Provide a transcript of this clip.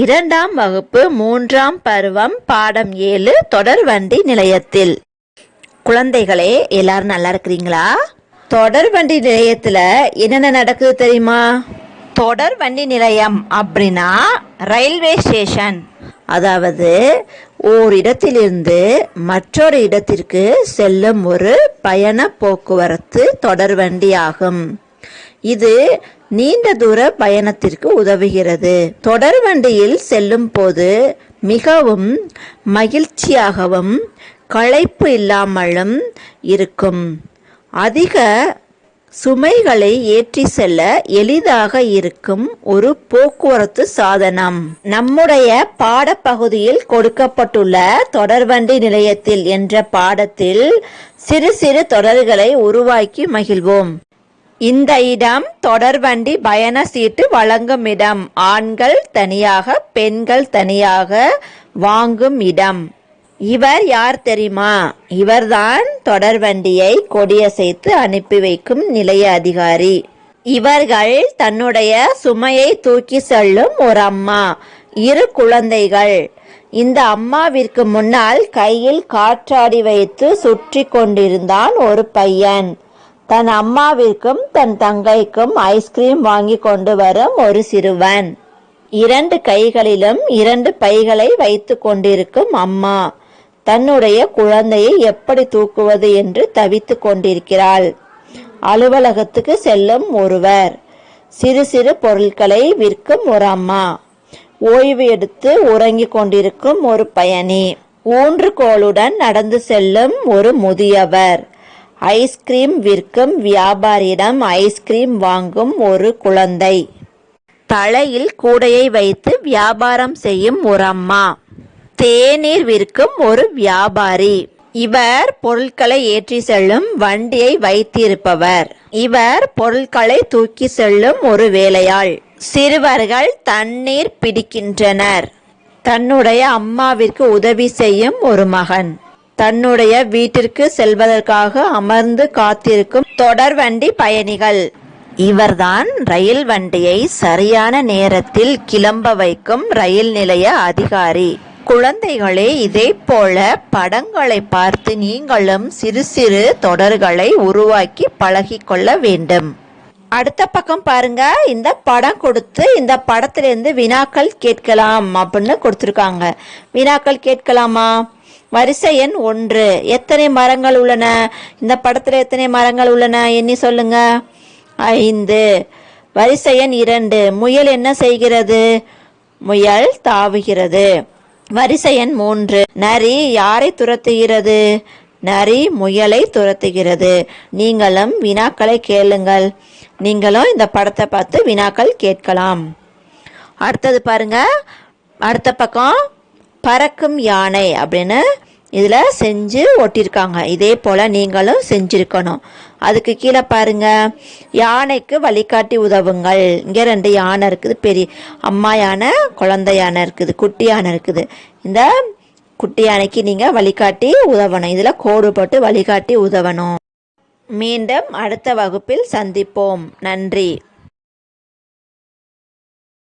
இரண்டாம் வகுப்பு மூன்றாம் பருவம் பாடம் ஏழு தொடர்வண்டி நிலையத்தில். குழந்தைகளே எல்லாரும் நல்லா இருக்கிறீங்களா? தொடர்வண்டி நிலையத்தில் என்னென்ன நடக்குது தெரியுமா? தொடர்வண்டி நிலையம் அப்படின்னா ரயில்வே ஸ்டேஷன். அதாவது ஓர் இடத்திலிருந்து மற்றொரு இடத்திற்கு செல்லும் ஒரு பயண போக்குவரத்து தொடர்வண்டி ஆகும் இது நீண்ட தூர பயணத்திற்கு உதவுகிறது. தொடர்வண்டியில் செல்லும் போது மிகவும் மகிழ்ச்சியாகவும் களைப்பு இல்லாமலும் இருக்கும். அதிக சுமைகளை ஏற்றி செல்ல எளிதாக இருக்கும் ஒரு போக்குவரத்து சாதனம். நம்முடைய பாடப்பகுதியில் கொடுக்கப்பட்டுள்ள தொடர்வண்டி நிலையத்தில் என்ற பாடத்தில் சிறு சிறு தொடர்களை உருவாக்கி மகிழ்வோம். இந்த இடம் தொடர்வண்டி பயண சீட்டு வழங்கும் இடம். ஆண்கள் தனியாக பெண்கள் தனியாக வாங்கும் இடம். இவர் யார் தெரியுமா? இவர்தான் தொடர்வண்டியை கொடியசைத்து அனுப்பி வைக்கும் நிலைய அதிகாரி. இவர்கள் தன்னுடைய சுமையை தூக்கி செல்லும் ஒரு அம்மா. இரு குழந்தைகள். இந்த அம்மாவிற்கு முன்னால் கையில் காற்றாடி வைத்து சுற்றி கொண்டிருந்தான் ஒரு பையன். தன் அம்மாவிற்கும் தன் தங்கைக்கும் ஐஸ்கிரீம் வாங்கி கொண்டு வரும் ஒரு சிறுவன். இரண்டு கைகளிலும் இரண்டு பைகளை வைத்து கொண்டிருக்கும் அம்மா. தன்னுடைய குழந்தையை எப்படி தூக்குவது என்று தவித்து கொண்டிருக்கிறாள். அலுவலகத்துக்கு செல்லும் ஒருவர். சிறு சிறு பொருட்களை விற்கும் ஒரு அம்மா. ஓய்வு எடுத்து உறங்கிக் கொண்டிருக்கும் ஒரு பயணி. ஊன்றுகோலுடன் நடந்து செல்லும் ஒரு முதியவர். ஐஸ்கிரீம் விற்கும் வியாபாரியிடம் ஐஸ்கிரீம் வாங்கும் ஒரு குழந்தை. தலையில் கூடையை வைத்து வியாபாரம் செய்யும் ஒரு அம்மா. தேநீர் விற்கும் ஒரு வியாபாரி. இவர் பொருட்களை ஏற்றி செல்லும் வண்டியை வைத்திருப்பவர். இவர் பொருட்களை தூக்கி செல்லும் ஒரு வேலையாள். சிறுவர்கள் தண்ணீர் பிடிக்கின்றனர். தன்னுடைய அம்மாவிற்கு உதவி செய்யும் ஒரு மகன். தன்னுடைய வீட்டிற்கு செல்வதற்காக அமர்ந்து காத்திருக்கும் தொடர்வண்டி பயணிகள். இவர்தான் ரயில் வண்டியை சரியான நேரத்தில் கிளம்ப வைக்கும் ரயில் நிலைய அதிகாரி. குழந்தைகளே இதே போல படங்களை பார்த்து நீங்களும் சிறு சிறு தொடர்களை உருவாக்கி பழகிக்கொள்ள வேண்டும். அடுத்த பக்கம் பாருங்க இந்த படம் கொடுத்து இந்த படத்திலிருந்து வினாக்கள் கேட்கலாம் அப்படின்னு கொடுத்துருக்காங்க. வினாக்கள் கேட்கலாமா? வரிசை எண் ஒன்று. எத்தனை மரங்கள் உள்ளன? இந்த படத்தில் எத்தனை மரங்கள் உள்ளன? எண்ணி சொல்லுங்க. ஐந்து. வரிசை எண் இரண்டு. முயல் என்ன செய்கிறது? முயல் தாவுகிறது. வரிசை எண் மூன்று. நரி யாரை துரத்துகிறது? நரி முயலை துரத்துகிறது. நீங்களும் வினாக்களை கேளுங்கள். நீங்களும் இந்த படத்தை பார்த்து வினாக்கள் கேட்கலாம். அடுத்தது பாருங்க. அடுத்த பக்கம் பறக்கும் யானை அப்படின்னு இதில் செஞ்சு ஒட்டியிருக்காங்க. இதே போல் நீங்களும் செஞ்சுருக்கணும். அதுக்கு கீழே பாருங்கள் யானைக்கு வழிகாட்டி உதவுங்கள். இங்கே ரெண்டு யானை இருக்குது. பெரிய அம்மா யானை குழந்தை யானை இருக்குது. குட்டி யானை இருக்குது. இந்த குட்டி யானைக்கு நீங்கள் வழிகாட்டி உதவணும். இதில் கோடு போட்டு வழிகாட்டி உதவணும். மீண்டும் அடுத்த வகுப்பில் சந்திப்போம். நன்றி.